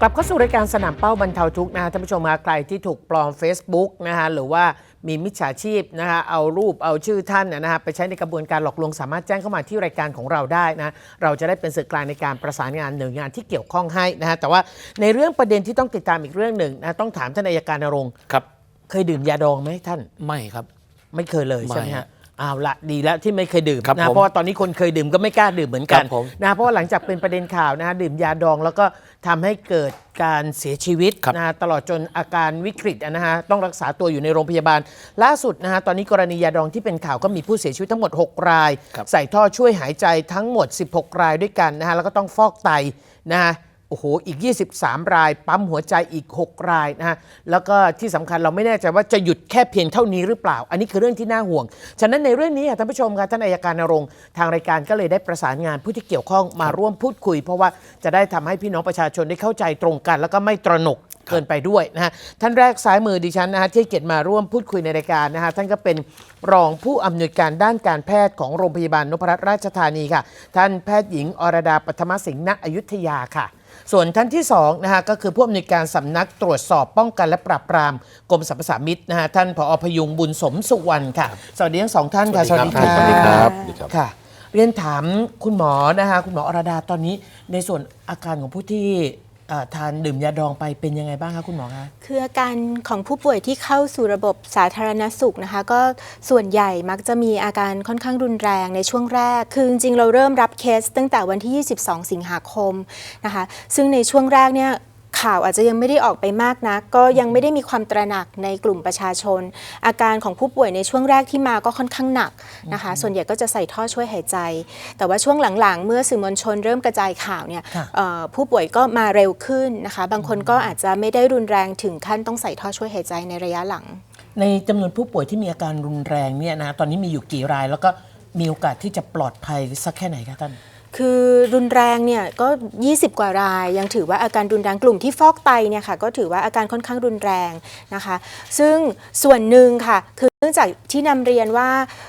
กลับเข้าสู่รายการสนามเป้าบรรเทาทุกข์นะฮะท่านผู้ชมฮะใครที่ถูกปลอม Facebook นะฮะหรือว่ามีมิจฉาชีพนะฮะเอารูปเอาชื่อท่านนะฮะไปใช้ในกระบวนการหลอกลวงสามารถแจ้งเข้ามาที่รายการของเราได้นะเราจะได้เป็นสื่อกลางในการประสานงานหน่วยงานที่เกี่ยวข้องให้นะฮะแต่ว่าในเรื่องประเด็นที่ต้องติดตามอีกเรื่องหนึ่งนะต้องถามท่านอัยการนรงค์ครับ เคยดื่มยาดองไหมท่าน ไม่ครับ ไม่เคยเลยใช่ไหมไม่ฮะฮะ เอาละดีแล้วที่ไม่เคยดื่มครับนะผมเพราะว่าตอนนี้คนเคยดื่มก็ไม่กล้าดื่มเหมือนกันครับผมนะเพราะว่าหลังจากเป็นประเด็นข่าวนะฮะดื่มยาดองแล้วก็ทำให้เกิดการเสียชีวิตครับนะฮะตลอดจนอาการวิกฤตนะฮะต้องรักษาตัวอยู่ในโรงพยาบาล ล่าสุดนะฮะตอนนี้กรณียาดองที่เป็นข่าวก็มีผู้เสียชีวิตทั้งหมด 6 รายครับใส่ท่อช่วยหายใจทั้งหมด 16 รายด้วยกันนะฮะแล้วก็ต้องฟอกไตนะฮะโอ้โหอีก 23 ราย ปั๊มหัวใจอีก 6 รายนะฮะแล้วก็ที่สำคัญเราไม่แน่ใจว่าจะหยุดแค่เพียงเท่านี้หรือเปล่า อันนี้คือเรื่องที่น่าห่วง ฉะนั้นในเรื่องนี้ค่ะท่านผู้ชมค่ะท่านอายการนรงค์ทางรายการก็เลยได้ประสานงานผู้ที่เกี่ยวข้องมาร่วมพูดคุย เพราะว่าจะได้ทำให้พี่น้องประชาชนได้เข้าใจตรงกัน แล้วก็ไม่ตระหนกเกินไปด้วยนะฮะท่านแรกซ้ายมือดิฉันนะฮะที่ให้เกียรติมาร่วมพูดคุยในรายการนะฮะท่านก็เป็นรองผู้อำนวยการด้านการแพทย์ของโรงพยาบาลนพรัตนราชธานีค่ะ ท่านแพทย์หญิงอรดาปัทมสิงห์ณอยุธยาค่ะ ส่วนท่านที่2นะฮะก็คือผู้อำนวยการสำนักตรวจสอบป้องกันและปราบปรามกรมสรรพสามิตนะฮะท่านผอพยุงบุญสมสุวรรณค่ะ สวัสดีทั้งสองท่านค่ะสวัสดีครับสวัสดีสวัสดีครับค่ะสวัสดีครับค่ะ เรียนถามคุณหมอนะคะคุณหมออรดาตอนนี้ในส่วนอาการของผู้ที่เอ่อ ทานดื่มยาดองไปเป็นยังไงบ้างคะคุณหมอคะคืออาการของผู้ป่วยที่เข้าสู่ระบบสาธารณสุขนะคะ ก็ส่วนใหญ่มักจะมีอาการค่อนข้างรุนแรงในช่วงแรก คือจริงๆเราเริ่มรับเคสตั้งแต่วันที่ 22 สิงหาคมนะคะ ซึ่งในช่วงแรกเนี่ย ข่าวอาจจะยังไม่ได้ออกไปมากนักก็ยังไม่ได้มีความตระหนักในกลุ่มประชาชน อาการของผู้ป่วยในช่วงแรกที่มาก็ค่อนข้างหนักนะคะ ส่วนใหญ่ก็จะใส่ท่อช่วยหายใจ แต่ว่าช่วงหลังๆ เมื่อสื่อมวลชนเริ่มกระจายข่าวเนี่ยค่ะเอ่อผู้ป่วยก็มาเร็วขึ้นนะคะ บางคนก็อาจจะไม่ได้รุนแรงถึงขั้นต้องใส่ท่อช่วยหายใจในระยะหลัง ในจำนวนผู้ป่วยที่มีอาการรุนแรงเนี่ยนะตอนนี้มีอยู่กี่รายแล้วก็มีโอกาสที่จะปลอดภัยสักแค่ไหนคะท่าน คือรุนแรงเนี่ยก็ 20 กว่าราย ยังถือว่าอาการรุนแรงกลุ่มที่ฟอกไตเนี่ยค่ะก็ถือว่าอาการค่อนข้างรุนแรงนะคะ ซึ่งส่วนหนึ่งค่ะคือ นื่องจากที่นำเรียนว่า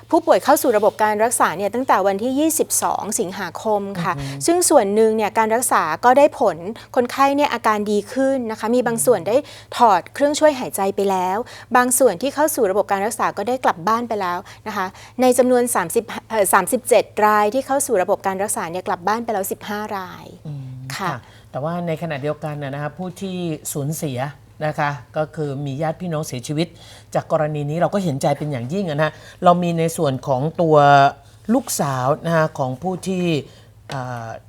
ผู้ป่วยเข้าสู่ระบบการรักษาเนี่ยตั้งแต่วันที่ 22 สิงหาคมค่ะ ซึ่งส่วนหนึ่งเนี่ยการรักษาก็ได้ผลคนไข้เนี่ยอาการดีขึ้นนะคะ มีบางส่วนได้ถอดเครื่องช่วยหายใจไปแล้ว บางส่วนที่เข้าสู่ระบบการรักษาก็ได้กลับบ้านไปแล้วนะคะ ในจำนวน 30เอ่อ37 รายที่เข้าสู่ระบบการรักษาเนี่ยกลับบ้านไปแล้ว 15 รายค่ะ แต่ว่าในขณะเดียวกันนะนะคะผู้ที่สูญเสีย นะคะ ก็คือมีญาติพี่น้องเสียชีวิต จากกรณีนี้เราก็เห็นใจเป็นอย่างยิ่งอะนะเรามีในส่วนของตัวลูกสาวนะคะของผู้ที่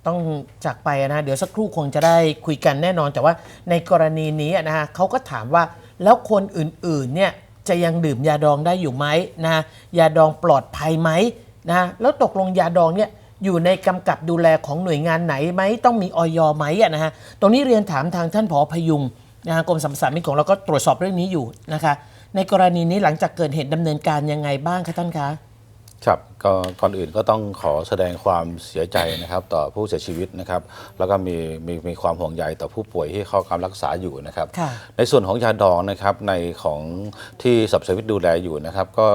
ต้องจากไปนะเดี๋ยวสักครู่คงจะได้คุยกันแน่นอน แต่ว่าในกรณีนี้นะคะเขาก็ถามว่าแล้วคนอื่นๆเนี่ยจะยังดื่มยาดองได้อยู่ไหมนะยาดองปลอดภัยไหมนะแล้วตกลงยาดองเนี่ยอยู่ในกำกับดูแลของหน่วยงานไหนไหมต้องมีออยไหมนะฮะตรงนี้เรียนถามทางท่านผอพยุง นะฮะกรมสรรพสามิตของเราก็ตรวจสอบเรื่องนี้อยู่นะคะ ในกรณีนี้หลังจากเกิดเหตุดำเนินการยังไงบ้างคะท่านคะ ครับก็ก่อนอื่นก็ต้องขอแสดงความเสียใจนะครับ ต่อผู้เสียชีวิตนะครับ แล้วก็มีมีมีความห่วงใยต่อผู้ป่วยที่เข้าการรักษาอยู่นะครับ ค่ะ ในส่วนของยาดองนะครับในของที่สับสวิตดูแลอยู่นะครับ ก็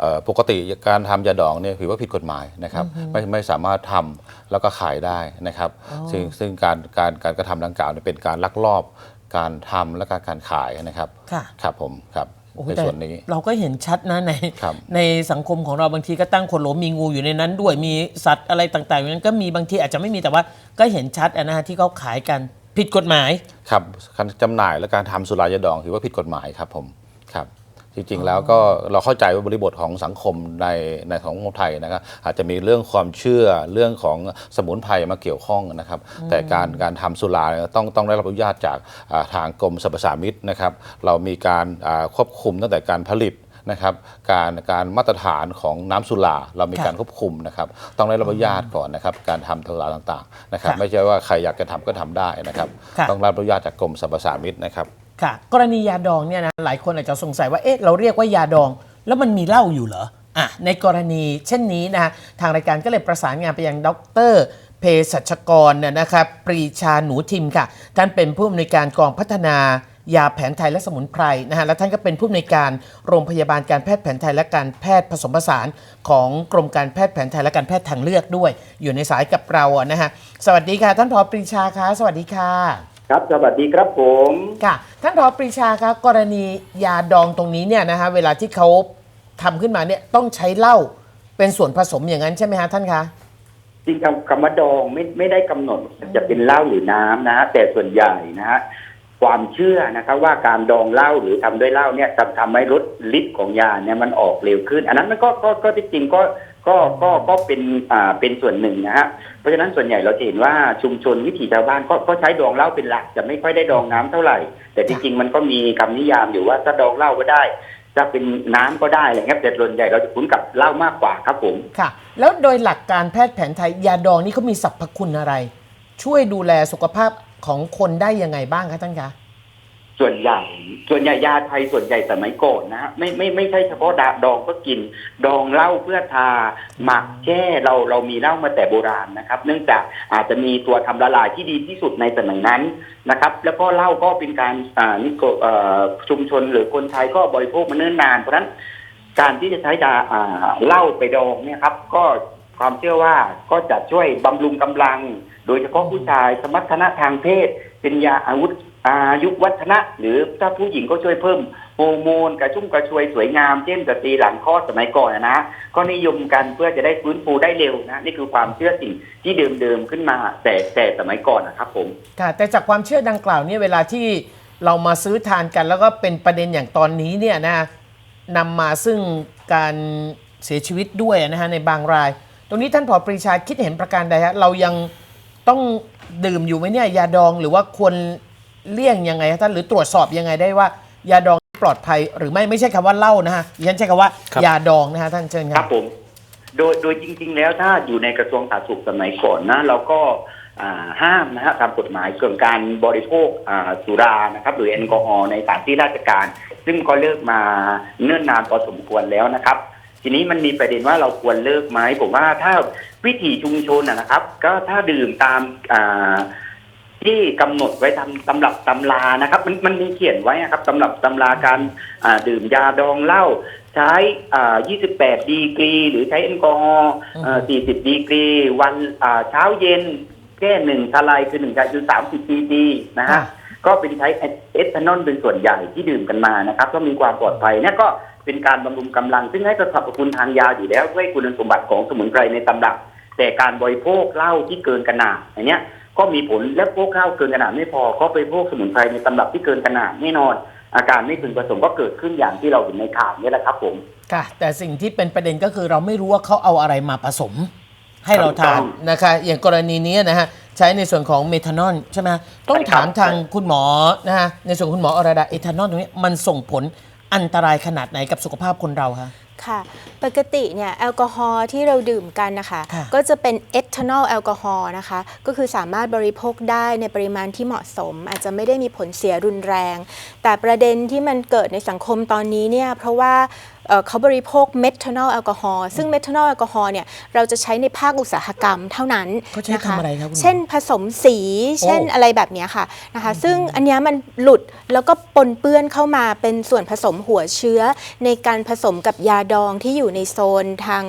เอ่อปกติการทำยาดองเนี่ยถือว่าผิดกฎหมายนะครับไม่ไม่สามารถทำแล้วก็ขายได้นะครับ ซึ่งซึ่งการการการกระทำดังกล่าวเนี่ยเป็นการลักลอบ การทำและการการขายนะครับค่ะครับผมครับโอ้โหในแต่ส่วนนี้เราก็เห็นชัดนะในครับในสังคมของเราบางทีก็ตั้งคนโหลมีงูอยู่ในนั้น ด้วยมีสัตว์อะไรต่างๆอยู่นั้นก็มีบางทีอาจจะไม่มีแต่ว่าก็เห็นชัดอะนะฮะที่เขาขายกันผิดกฎหมาย ครับการจำหน่ายและการทำสุรายาดองถือว่าผิดกฎหมายครับผมครับ จริงๆแล้วก็เราเข้าใจว่าบริบทของสังคมในในของไทยนะครับอาจจะมีเรื่องความเชื่อเรื่องของสมุนไพรมาเกี่ยวข้องนะครับ แต่การการทำสุราเนี่ยต้องต้องได้รับอนุญาตจากอ่าทางกรมสรรพสามิตนะครับ เรามีการอ่าควบคุมตั้งแต่การผลิตนะครับการการมาตรฐานของน้ำสุราเรามีค่ะการควบคุมนะครับ ต้องได้รับอนุญาตก่อนนะครับการทำสุราต่างๆนะครับค่ะไม่ใช่ว่าใครอยากจะทำก็ทำได้นะครับค่ะต้องรับอนุญาตจากกรมสรรพสามิตนะครับ ค่ะ กรณียาดองเนี่ยนะหลายคนอาจจะสงสัยว่าเอ๊ะเราเรียกว่ายาดอง แล้วมันมีเหล้าอยู่เหรออะในกรณีเช่นนี้นะทางรายการก็เลยประสานงานไปยังดรเภสัชกรเนี่ยนะครับปรีชาหนูทิมค่ะ ท่านเป็นผู้อำนวยการกองพัฒนายาแผนไทยและสมุนไพรนะฮะและท่านก็เป็นผู้อำนวยการโรงพยาบาลการแพทย์แผนไทยและการแพทย์ผสมผสานของกรมการแพทย์แผนไทยและการแพทย์ทางเลือกด้วย อยู่ในสายกับเราอะนะฮะสวัสดีค่ะ ท่านผอปรีชาคะสวัสดีค่ะ ครับ สวัสดีครับผมค่ะท่านรอปรีชาครับกรณียาดองตรงนี้เนี่ยนะคะเวลาที่เขาทำขึ้นมาเนี่ยต้องใช้เหล้าเป็นส่วนผสมอย่างนั้นใช่ไหมฮะท่านคะจริงๆคำว่าดองไม่ไม่ได้กำหนดจะเป็นเหล้าหรือน้ำนะฮะแต่ส่วนใหญ่นะฮะความเชื่อนะครับว่าการดองเหล้าหรือทำด้วยเหล้าเนี่ยจะทำให้ลดฤทธิ์ของยาเนี่ยมันออกเร็วขึ้น อันนั้นมันก็ก็ก็ที่จริงก็ ก็ก็ก็เป็นอ่าเป็นส่วนหนึ่งนะฮะเพราะฉะนั้นส่วนใหญ่เราจะเห็นว่าชุมชนวิถีชาวบ้านก็ก็ใช้ดองเหล้าเป็นหลักจะไม่ค่อยได้ดองน้ำเท่าไหร่ แต่จริงๆมันก็มีคำนิยามอยู่ว่าถ้าดองเหล้าก็ได้จะเป็นน้ำก็ได้อะไรเงี้ยแต่ส่วนใหญ่เราจะคุ้นกับเหล้ามากกว่าครับผม ค่ะ แล้วโดยหลักการแพทย์แผนไทยยาดองนี่เขามีสรรพคุณอะไร ช่วยดูแลสุขภาพของคนได้ยังไงบ้างคะท่านคะ ส่วนใหญ่ส่วนใหญ่ยาไทยส่วนใหญ่สมัยก่อนนะฮะไม่ไม่ไม่ใช่เฉพาะดาดองเพื่อกิน ดองเหล้าเพื่อทา หมักแช่เราเรามีเหล้ามาแต่โบราณนะครับ เนื่องจากอาจจะมีตัวทำละลายที่ดีที่สุดในสมัยนั้นนะครับ แล้วก็เหล้าก็เป็นการอ่านิโกชุมชนหรือคนไทยก็บริโภคมาเนิ่นนาน เพราะฉะนั้นการที่จะใช้ยาอ่าเหล้าไปดองเนี่ยครับก็ความเชื่อว่าก็จะช่วยบำรุงกำลัง โดยเฉพาะผู้ชายสมรรถนะทางเพศ เป็นยาอาวุธ อายุวัฒนะ หรือถ้าผู้หญิงก็ช่วยเพิ่มโฮอร์โมนกระชุ่มกระชวยสวยงามเช่นสตรีหลังคลอดสมัยก่อนนะนะก็นิยมกันเพื่อจะได้ฟื้นฟูได้เร็วนะนี่คือความเชื่อสิ่งที่เดิมๆขึ้นมาแต่แต่สมัยก่อนนะครับผมค่ะแต่จากความเชื่อดังกล่าวเนี่ยเวลาที่เรามาซื้อทานกันแล้วก็เป็นประเด็นอย่างตอนนี้เนี่ยนะนำมาซึ่งการเสียชีวิตด้วยนะฮะในบางราย ตรงนี้ท่านผอปรีชาคิดเห็นประการใดฮะเรายังต้องดื่มอยู่ไหมเนี่ยยาดองหรือว่าควร เลี่ยงยังไงฮะท่านหรือตรวจสอบยังไงได้ว่า ยาดองปลอดภัยหรือไม่ไม่ใช่คำว่าเหล้านะฮะดิฉันใช้คำว่าครับ ยาดองนะฮะท่านเชิญคครัรับ บผม โดยโดยจริง ๆ แล้วถ้าอยู่ในกระทรวงสาธารณสุขสมัยก่อนนะเราก็อ่าห้ามนะฮะตามกฎหมายเกี่ยวกับการบริโภคอ่าสุรานะครับหรือแอลกอฮอล์ในสถานที่ราชการ ซึ่งก็เลิกมาเนิ่นนานพอสมควรแล้วนะครับ ทีนี้มันมีประเด็นว่าเราควรเลิกไหมผมว่าถ้าวิถีชุมชนนะนะครับ ก็ถ้าดื่มตามอ่า ที่กำหนดไว้ทำตำรับตำรานะครับ มันมันมีเขียนไว้นะครับตำรับตำราการอ่าดื่มยาดองเหล้าใช้อ่า28 ดีกรี หรือใช้แอลกอฮอล์อ่า40 ดีกรี วันอ่าเช้าเย็นแค่หนึ่งทลายคือหนึ่งชาคือ30ซีดีนะฮะค่ะก็เป็นใช้เอทานอลเป็นส่วนใหญ่ที่ดื่มกันมานะครับ ก็มีความปลอดภัยเนี่ยก็เป็นการบำรุงกำลัง ซึ่งให้ประสรรพคุณทางยาอยู่แล้วด้วยคุณสมบัติของสมุนไพรในตำรับ แต่การบริโภคเหล้าที่เกินขนาดอย่างเนี้ย ก็มีผลและพวกข้าวเกินขนาดไม่พอก็ไปพวกสมุนไพรในตำรับที่เกินขนาดแน่นอน อาการไม่พึงประสงค์ก็เกิดขึ้นอย่างที่เราเห็นในข่าวนี่แหละครับผมค่ะ แต่สิ่งที่เป็นประเด็นก็คือเราไม่รู้ว่าเขาเอาอะไรมาผสม ให้เราทานถูกต้องนะคะ อย่างกรณีนี้นะฮะใช้ในส่วนของเมทานอลใช่ไหมฮะต้องใช่ครับถามทางคุณหมอนะฮะในส่วนคุณหมออรดาเอทานอลตรงนี้มันส่งผลอันตรายขนาดไหนกับสุขภาพคนเราคะ ค่ะ ปกติเนี่ยแอลกอฮอล์ที่เราดื่มกันนะคะ ค่ะ ก็จะเป็นเอทานอลแอลกอฮอล์นะคะ ก็คือสามารถบริโภคได้ในปริมาณที่เหมาะสม อาจจะไม่ได้มีผลเสียรุนแรง แต่ประเด็นที่มันเกิดในสังคมตอนนี้เนี่ยเพราะว่า เอ่อเขาบริโภคเมทานอลแอลกอฮอล์ซึ่งเมทานอลแอลกอฮอล์เนี่ยเราจะใช้ในภาคอุตสาหกรรมเท่านั้นเขาใช้นะคะทำอะไรครับคุณหมอเช่นผสมสี เช่นโอ้อะไรแบบเนี้ยค่ะนะคะ ซึ่งอันเนี้ยมันหลุดแล้วก็ปนเปื้อนเข้ามาเป็นส่วนผสมหัวเชื้อ ในการผสมกับยาดองที่อยู่ในโซนทาง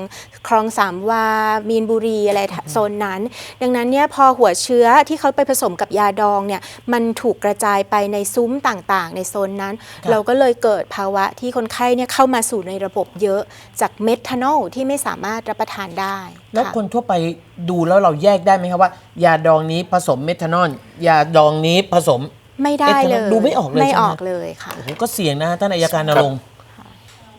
คลองสามวา มีนบุรีอะไรโซนนั้น ดังนั้นเนี่ยพอหัวเชื้อที่เขาไปผสมกับยาดองเนี่ยมันถูกกระจายไปในซุ้มต่างๆ ในโซนนั้นครับเราก็เลยเกิดภาวะที่คนไข้เนี่ยเข้ามาสู่ในระบบเยอะจากเมทานอลที่ไม่สามารถรับประทานได้แล้วค่ะคนทั่วไปดูแล้วเราแยกได้ไหมครับว่า ยาดองนี้ผสมเมทานอลยาดองนี้ผสมไม่ได้เลยเอ๊ะดูไม่ออกเลยไม่ใช่ไหมออกเลยค่ะโอ้โหก็เสี่ยงนะฮะท่านอายการนรงค์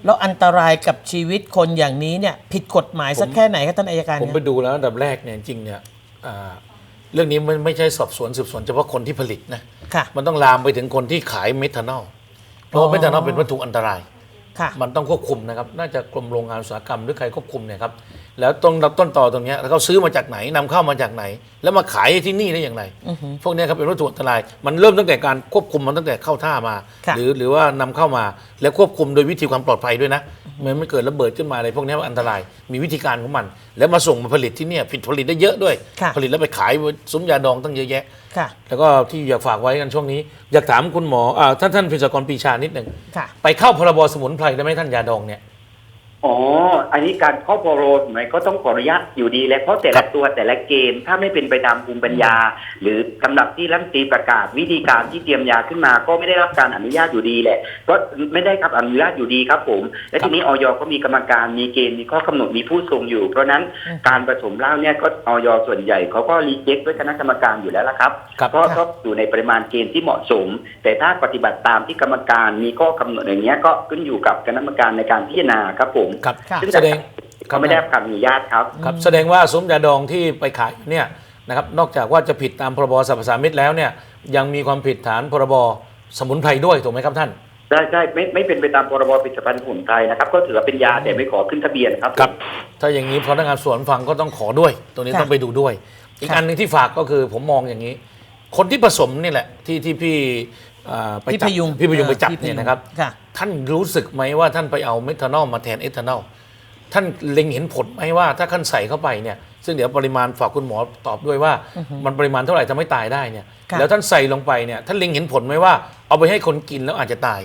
แล้วอันตรายกับชีวิตคนอย่างนี้เนี่ยผิดกฎหมายสักแค่ไหนครับท่านอายการผมไปดูแล้วอันดับแรกเนี่ยจริงๆเนี่ยอ่าเรื่องนี้มันไม่ใช่สอบสวนสืบสวนเฉพาะคนที่ผลิตนะค่ะมันต้องลามไปถึงคนที่ขายเมทานอล เพราะว่าอ๋อเมทานอลเป็นวัตถุอันตราย ค่ะ มันต้องควบคุมนะครับ น่าจะกรมโรงงานอุตสาหกรรมหรือใครควบคุมเนี่ยครับ แล้วต้นรับต้นต่อตรงเนี้ยแล้วเขาซื้อมาจากไหนนำเข้ามาจากไหน แล้วมาขายที่นี่ได้อย่างไรพวกเนี้ยครับเป็นวัตถุอันตราย มันเริ่มตั้งแต่การควบคุมมันตั้งแต่เข้าท่ามา ค่ะ หรือหรือว่านำเข้ามา แล้วควบคุมโดยวิธีความปลอดภัยด้วยนะ มันไม่เกิดระเบิดขึ้นมาอะไรพวกเนี้ยมันอันตราย มีวิธีการของมัน แล้วมาส่งมาผลิตที่เนี่ยผิดผลิตได้เยอะด้วย ค่ะผลิตแล้วไปขายซุ้มยาดองตั้งเยอะแยะ ค่ะ แล้วก็ที่อยากฝากไว้กันช่วงนี้ อยากถามคุณหมออ่าท่านท่านเภสัชกรปรีชานิดหนึ่งค่ะ ไปเข้าพรบสมุนไพรได้ไหมท่านยาดองเนี่ย ออ๋อ อันนี้การเข้าพอโรถูกไหมก็ต้องขออนุญาตอยู่ดีแหละเพราะแต่ครัละบตัวแต่ละเกณฑ์ถ้าไม่เป็นไปตามภูมิปัญญา หรือสำหรับที่รัฐมนตรีประกาศวิธีการที่เตรียมยาขึ้นมา ก็ไม่ได้รับการอนุญาตอยู่ดีแหละก็ไม่ได้ครับอนุญาตอยู่ดีครับผม และทีนี้ออยก็มีกรรมการมีเกณฑ์มีข้อกำหนดมีผู้ทรงอยู่ เพราะฉะนั้นการผสมเหล้าเนี่ยก็ออยส่วนใหญ่เขาก็รีเจ็คด้วยคณะกรรมการอยู่แล้วละครับครับก็ก็อยู่ในปริมาณเกณฑ์ที่เหมาะสม แต่ถ้าปฏิบัติตามที่กรรมการมีข้อกำหนดอย่างเงี้ยก็ขึ้นอยู่กับคณะกรรมการในการพิจารณาครับผมครับค่ะซึ่งแสดง เขาไม่ได้รับการอนุญาตครับ ครับแสดงว่าซุ้มยาดองที่ไปขายเนี่ยนะครับนอกจากว่าจะผิดตามพรบสรรพสามิตแล้วเนี่ยยังมีความผิดฐานพรบสมุนไพรด้วยถูกไหมครับท่าน ได้ได้ไม่ไม่เป็นไปตามพรบผลิตภัณฑ์สมุนไพรนะครับก็ถือว่าเป็นยาแต่ไม่ขอขึ้นทะเบียนครับ ครับ ถ้าอย่างนี้พนักงานสวนฟังก็ต้องขอด้วย ตัวนี้ค่ะต้องไปดูด้วย อีกค่ะ อันหนึ่งที่ฝากก็คือผมมองอย่างนี้ คนที่ผสมนี่แหละที่ที่พี่อ่า ไปพี่จัพยุงพี่พยุงไปจับพี่พเนี่ยนะครับค่ะท่านรู้สึกไหมว่าท่านไปเอาเมทานอลมาแทนเอทานอลท่านเล็งเห็นผลไหมว่าถ้าท่านใส่เข้าไปเนี่ยซึ่งเดี๋ยวปริมาณฝากคุณหมอตอบด้วยว่า มันปริมาณเท่าไหร่ทำให้ตายได้เนี่ยครับแล้วท่านใส่ลงไปเนี่ยท่านเล็งเห็นผลไหมว่าเอาไปให้คนกินแล้วอาจจะตาย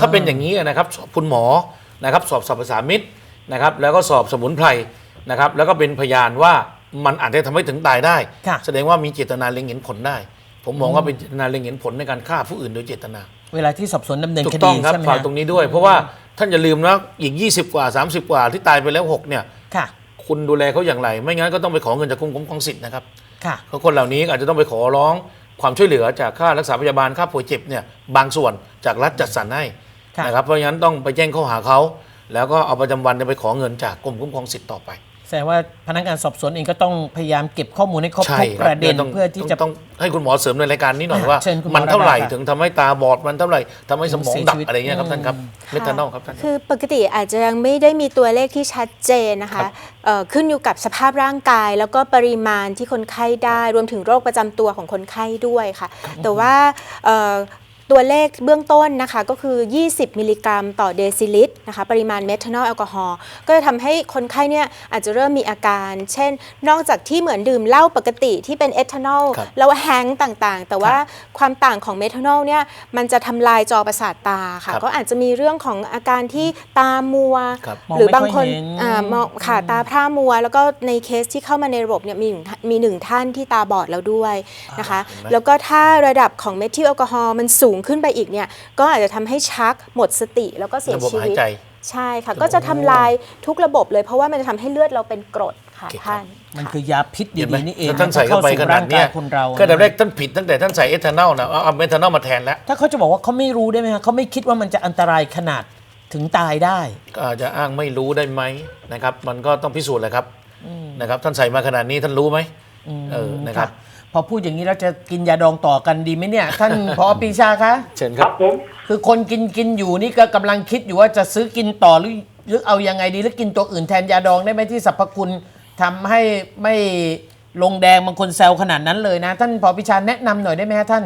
ถ้าเป็นอย่างนี้นะครับสอบคุณหมอนะครับสอบสรรพสามิตนะครับแล้วก็สอบสมุนไพรนะครับแล้วก็เป็นพยานว่ามันอาจจะทำให้ถึงตายได้ค่ะแสดงว่ามีเจตนาเล็งเห็นผลได้ ผมมองว่าเป็นเจตนาเล็งเห็นผลในการฆ่าผู้อื่นโดยเจตนา เวลาที่สอบสวนดำเนินถูคกดีต้องครับใช่ไหมฝากฮะตรงนี้ด้วย เพราะว่าท่านอย่าลืมนะอีก 20 กว่า 30 กว่าที่ตายไปแล้ว 6 เนี่ย ค่ะคุณดูแลเขาอย่างไร ไม่งั้นก็ต้องไปขอเงินจากกรมคุ้มครองสิทธิ์นะครับค่ะ เพราะคนเหล่านี้อาจจะต้องไปขอร้องความช่วยเหลือจากค่ารักษาพยาบาลค่าป่วยเจ็บเนี่ยบางส่วนจากรัฐจัดสรรให้ค่ะ นะครับเพราะฉะนั้นต้องไปแจ้งข้อหาเขาแล้วก็เอาประจำวันเนี่ยไปขอเงินจากกรมคุ้มครองสิทธิ์ต่อไป แสดงว่าพนักงานสอบสวนเองก็ต้องพยายามเก็บข้อมูลให้ครบใช่ทุกคปบระเด็นต้องเพื่อที่จะต้องต้องให้คุณหมอเสริมในรายการนี้หน่อยว่า เชิญคุณหมอมันเท่าไหร่ระดาครับถึงทำให้ตาบอดมันเท่าไหร่ทำให้สมองเสียดับชีวิต อะไรเงี้ยครับท่านครับอืมเมทานอลครับท่าน คือปกติอาจจะยังไม่ได้มีตัวเลขที่ชัดเจนนะครัคะบ เอ่อขึ้นอยู่กับสภาพร่างกาย แล้วก็ปริมาณที่คนไข้ได้รวมถึงโรคประจำตัวของคนไข้ด้วยค่ะ แต่ว่าเอ่อ ตัวเลขเบื้องต้นนะคะก็คือ 20 มิลลิกรัม ต่อเดซิลิตรนะคะปริมาณเมทานอลแอลกอฮอล์ก็จะทำให้คนไข้เนี่ยอาจจะเริ่มมีอาการ เช่น นอกจากที่เหมือนดื่มเหล้าปกติที่เป็นเอทานอลครับแล้วแฮงก์ต่างๆ แต่ว่าความต่างของเมทานอลเนี่ยมันจะทำลายจอประสาทตาค่ะ ครับก็อาจจะมีเรื่องของอาการที่ตามัว ครับมองหรือไม่บางคนค่อยเห็น อ่ามองค่ะตาพร่ามัว แล้วก็ในเคสที่เข้ามาในระบบเนี่ยมีหนึ่งมีหนึ่งท่านที่ตาบอดแล้วด้วยนะคะ เห็นไหม แล้วก็ถ้าระดับของเมทิลแอลกอฮอล์มันสูงขึ้นไปอีกเนี่ยก็อาจจะทำให้ชักหมดสติแล้วก็เสียระบบชีหายวิตใจใช่ค่ะ ก็จะทำลายทุกระบบเลยเพราะว่ามันจะทำให้เลือดเราเป็นกรดค่ะโอเคครับท่านมันคือยาพิษเห็นไหมดีๆนี่เองถ้าท่านใส่เข้าไปขนาดเนี้ยร่งกยคนเราก็แต่แรกท่านผิดตั้งแต่ท่านใส่เอทานอลนะเอาเอาเมทานอลมาแทนแล้วถ้าเขาจะบอกว่าเขาไม่รู้ได้ไหมฮะเขาไม่คิดว่ามันจะอันตรายขนาดถึงตายได้ ก็อาจจะอ้างไม่รู้ได้ไหมนะครับ มันก็ต้องพิสูจน์แหละครับนะครับ ท่านใส่มาขนาดนี้ท่านรู้ไหมเออนะครับ พอพูดอย่างนี้เราจะกินยาดองต่อกันดีไหมเนี่ย ท่าน พอปีชาคะ เชิญคครัรับบผมคือคนกินกินอยู่นี่ก็กำลังคิดอยู่ว่าจะซื้อกินต่อหรือหรือเอายังไงดีหรือกินตัวอื่นแทนยาดองได้ไหมที่สรรพคุณทำให้ไม่ลงแดงบางคนแซวขนาดนั้นเลยนะ ท่านพอพิชาแนะนำหน่อยได้ไหมฮะท่าน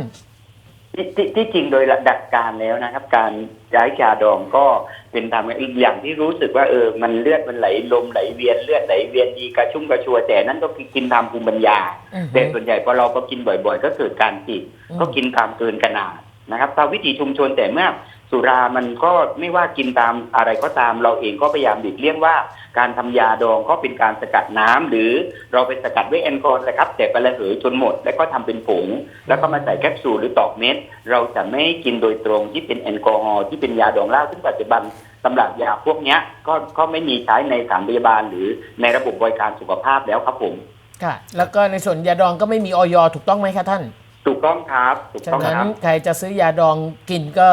ที่ที่ที่จริงโดยหลักการแล้วนะครับ การย้ายยาดองก็เป็นทำอีกอย่างที่รู้สึกว่าเออมันเลือดมันไหลลมไหลเวียนเลือดไหลเวียนดีกระชุ่มกระชวยแต่นั่นก็คือกินตามภูมิปัญญาอือฮึ แต่ส่วนใหญ่พอเราก็กินบ่อยๆ ก็เกิดการติดอืม ก็กินตามเกินขนาดนะครับตามวิถีชุมชนแต่เมื่อ สุรามันก็ไม่ว่ากินตามอะไรก็ตามเราเองก็พยายามหลีกเลี่ยงว่า การทำยาดองก็เป็นการสกัดน้ำหรือเราไปสกัดด้วยแอลกอฮอล์นะครับแต่ไประเหยจนหมด แล้วก็ทำเป็นผงแล้วก็มาใส่แคปซูลหรือตอกเม็ดเราจะไม่กินโดยตรงที่เป็นแอลกอฮอล์ที่เป็นยาดองเหล้าซึ่งปัจจุบันตำรับยาพวกเนี้ยก็ก็ไม่มีใช้ในสถานพยาบาล หรือในระบบบริการสุขภาพแล้วครับผมค่ะ แล้วก็ในส่วนยาดองก็ไม่มีออยถูกต้องไหมคะท่าน ถูกต้องครับถูกฉะต้องนั้นครับใครจะซื้อยาดองกินก็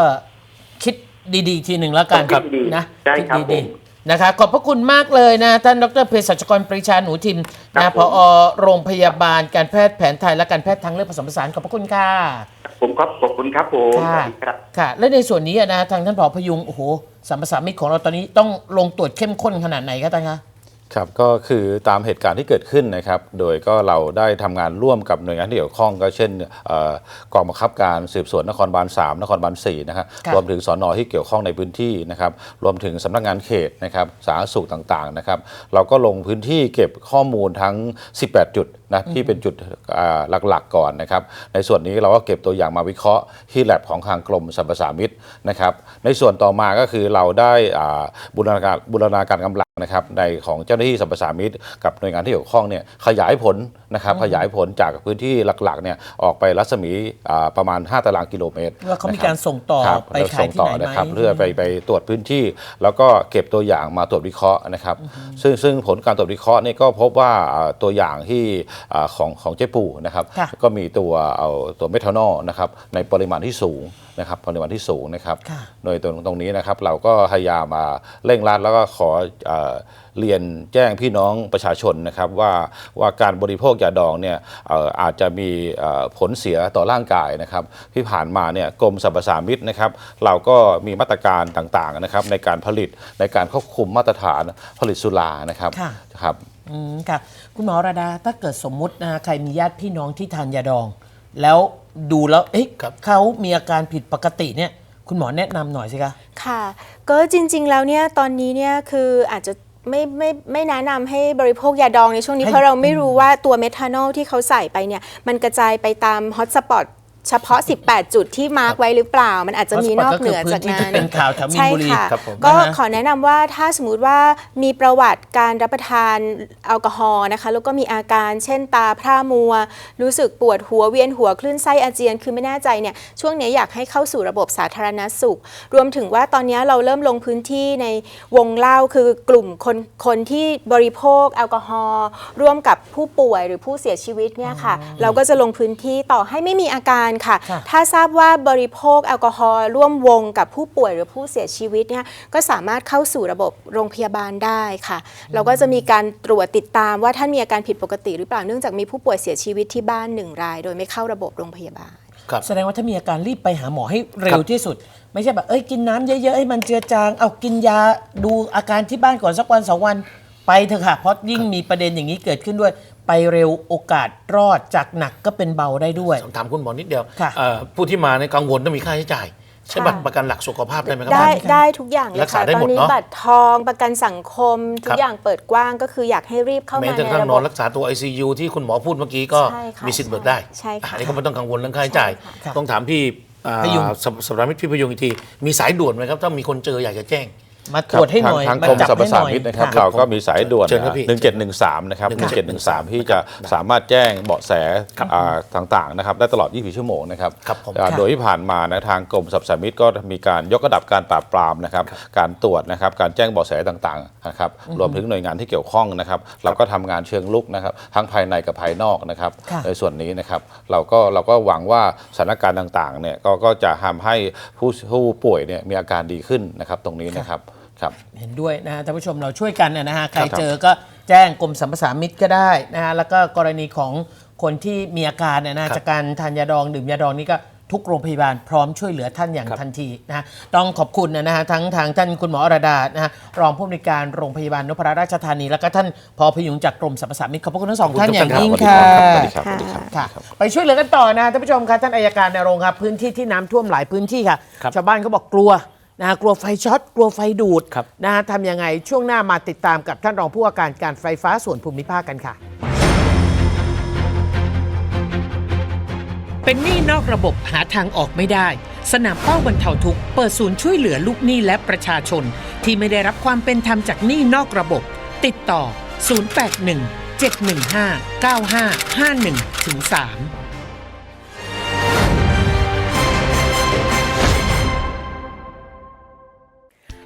คิดดีๆทีหนึ่งแล้วกันคิดดีๆนะใช่คิดครับดีผม ๆนะคะขอบพระคุณมากเลยนะ ท่านดรเภสัชกรปรีชาหนูทิมครันะบพอโรงพยาบาลการแพทย์แผนไทยและการแพทย์ทางเลือกผสมผสานขอบพระคุณค่ะ ผมก็ขอบคุณครับผมสค่ะวัสดีครับ ค่ะ และในส่วนนี้อะนะทางท่านผอพยุงโอ้โหสัมปสามิตของเราตอนนี้ต้องลงตรวจเข้มข้นขนาดไหนคะท่านคะ ครับก็คือตามเหตุการณ์ที่เกิดขึ้นนะครับ โดยก็เราได้ทำงานร่วมกับหน่วยงานที่เกี่ยวข้องก็เช่นเอ่อกองบังคับการสืบสวนนครบาล3นครบาล4นะครับค่ะรวมถึงสอนอที่เกี่ยวข้องในพื้นที่นะครับ รวมถึงสำนักงานเขตนะครับสาธารณสุขต่างๆนะครับ เราก็ลงพื้นที่เก็บข้อมูลทั้ง 18 จุดนะที่เป็นจุดอ่าหลักๆก่อนนะครับ ในส่วนนี้เราก็เก็บตัวอย่างมาวิเคราะห์ที่แลบของทางกรมสรรพสามิตนะครับ ในส่วนต่อมาก็คือเราได้อ่าบูรณาการบูรณาการกำลัง นะครับในของเจ้าหน้าที่สรรพสามิตกับหน่วยงานที่เกี่ยวข้องเนี่ยขยายผล นะครับขยายผลจากพื้นที่หลักๆเนี่ยออกไปรัศมีอ่าประมาณ 5 ตารางกิโลเมตรว่าเขามีนะคบการส่งต่อครับไปขายที่ไหนไหมนะครับเพื่อไปไปตรวจพื้นที่ แล้วก็เก็บตัวอย่างมาตรวจวิเคราะห์นะครับซึ่งซึ่งผลการตรวจวิเคราะห์นี่ก็พบว่าอ่าตัวอย่างที่อ่าของของเจ๊ปูนะครับค่ะก็มีตัวเอาตัวเมทานอลนะครับในปริมาณที่สูงนะครับปริมาณที่สูงนะครับค่ะโดยตรงตรงนี้นะครับเราก็พยายามมาเร่งรัดแล้วก็ขอ เอ่อเรียนแจ้งพี่น้องประชาชนนะครับว่าว่าการบริโภคยาดองเนี่ยเอ่ออาจจะมีเอ่อผลเสียต่อร่างกายนะครับที่ผ่านมาเนี่ยกรมสรรพสามิตนะครับเราก็มีมาตรการต่างๆนะครับในการผลิตในการควบคุมมาตรฐานผลิตสุรานะครับค่ะครับอืมค่ะคุณหมอระดาถ้าเกิดสมมุตินะฮะใครมีญาติพี่น้องที่ทานยาดอง แล้วดูแล้วเอ๊ะครับเขามีอาการผิดปกติเนี่ยคุณหมอแนะนำหน่อยสิคะค่ะ ก็จริงๆแล้วเนี่ยตอนนี้เนี่ยคืออาจจะ ไม่ไม่ไม่แนะนำให้บริโภคยาดองในช่วงนี้ ให้ เพราะเราไม่รู้ว่าตัวเมทานอลที่เขาใส่ไปเนี่ย มันกระจายไปตามฮอตสปอต เฉพาะ 18 จุดที่มาร์กไว้หรือเปล่า มันอาจจะมีนอกเหนือจากนั้นก็คือพื้นที่ที่เป็นข่าวแถวมีนใช่บุรีค่ะครับผมก็นะฮะขอแนะนำว่าถ้าสมมุติว่ามีประวัติการรับประทานแอลกอฮอล์นะคะ แล้วก็มีอาการเช่นตาพร่ามัว รู้สึกปวดหัวเวียนหัวคลื่นไส้อาเจียน คือไม่แน่ใจเนี่ยช่วงนี้อยากให้เข้าสู่ระบบสาธารณสุข รวมถึงว่าตอนนี้เราเริ่มลงพื้นที่ในวงเล่าคือกลุ่มคนคนที่บริโภคแอลกอฮอล์ร่วมกับผู้ป่วยหรือผู้เสียชีวิตเนี่ยค่ะ เราก็จะลงพื้นที่ต่อให้ไม่มีอาการค่ะค่ะ ถ้าทราบว่าบริโภคแอลกอฮอล์ร่วมวงกับผู้ป่วยหรือผู้เสียชีวิตเนี่ยก็สามารถเข้าสู่ระบบโรงพยาบาลได้ค่ะ เราก็จะมีการตรวจติดตามว่าท่านมีอาการผิดปกติหรือเปล่าเนื่องจากมีผู้ป่วยเสียชีวิตที่บ้านหนึ่งราย โดยไม่เข้าระบบโรงพยาบาล ครับ แสดงว่าถ้ามีอาการรีบไปหาหมอให้เร็ครัวบที่สุด ไม่ใช่แบบเอ้ยกินน้ำเยอะๆให้มันเจือจางเอากินยาดูอาการที่บ้านก่อนสักวันสองวัน ไปเถอะค่ะ เพราะยิ่งมีประเด็นอย่างนี้เกิดขึ้นด้วย ไปเร็วโอกาสรอดจากหนักก็เป็นเบาได้ด้วยสอบถามคุณหมอนิดเดียวค่ะเอ่อผู้ที่มาในยกังวลต้องมีค่าใช้จ่าย ใช้ค่ะบัตรประกันหลักสุขภาพได้ไหมครัได้ท่านได้ทุกอย่างเลยรักษาค่ะได้ตอหมนดนี้เนอะบัตรทองประกันสังคม ทุครักบ อย่างเปิดกว้างก็คืออยากให้รีบเข้าแม้มาแต่ในกระทั่งระนบอนบ รักษาตัว ICU ที่คุณหมอพูดเมื่อกี้ก็ใช่ค่ะมีสิทธิ์เบิกได้ใช่ค่ะ อันนี้ก็ไม่ต้องกังวลเรื่องค่าใช้จ่าย ค่ะต้องถามพี่อ่าพยุง สำสำหรับพี่พยุงอีกที มีสายด่วนไหมครับ ถ้ามีคนเจออยากจะแจ้ง มาตรวจให้หน่อยทางมาทางกรมจับสรรพให้หสาน่อยมิตนะครับค่ะเราก็มีสายด่วนเชิญครับพี่1713 นะครับค่ะ1713 ที่จะสามารถแจ้งเบาะแสอ่าต่างๆนะครับได้ตลอด 24 ชั่วโมงนะครับครับผมอ่าค่ะโดยที่ผ่านมานะทางกรมสรรพสามิตก็มีการยกระดับการปราบปรามนะครับการตรวจนะครับการแจ้งเบาะแสต่างๆนะครับรวมถึงหน่วยงานที่เกี่ยวข้องนะครับ เราก็ทำงานเชิงลุกนะครับทั้งภายในกับภายนอกนะครับค่ะในส่วนนี้นะครับเราก็เราก็หวังว่าสถานการณ์ต่างๆเนี่ยก็ก็จะทำให้ผู้ผู้ป่วยเนี่ยมีอาการดีขึ้นนะครับตรงนี้นะครับ ครับ เห็นด้วยนะฮะท่านผู้ชมเราช่วยกันนะฮะใครครับเจอก็แจ้งกรมสรรพสามิตก็ได้นะฮะแล้วก็กรณีของคนที่มีอาการเนยนะฮะครับจากการทานยาดองดื่มยาดองนี่ก็ทุกโรงพยาบาลพร้อมช่วยเหลือท่านอย่างครับทันทีนะฮะต้องขอบคุณนะฮะทั้งทางท่านคุณหมออรดานะฮะรองผู้อำนวยการโรงพยาบาลนพรัตน์ราชธานี แล้วก็ท่านพอพยุงจากกรมสรรพสามิตขอบพระคุณทั้งสองท่านอย่างยิ่งค่ะสวัสดีครับสวัสดีครับค่ะไปช่วยเหลือกันต่อนะท่านผู้ชมครับท่านอายการนรงค์ครับพื้นที่ที่น้ำท่วมหลายพื้นที่ค่ะครับชาวบ้านเขาบอกกลัว นะฮะกลัวไฟช็อตกลัวไฟดูดครับนะฮะทำยังไงช่วงหน้ามาติดตามกับท่านรองผู้ว่าการการไฟฟ้าส่วนภูมิภาคกันค่ะ เป็นหนี้นอกระบบหาทางออกไม่ได้ สนามเป้าบรรเทาทุกข์เปิดศูนย์ช่วยเหลือลูกหนี้และประชาชน ที่ไม่ได้รับความเป็นธรรมจากหนี้นอกระบบ ติดต่อ 081 715 9551ถึง3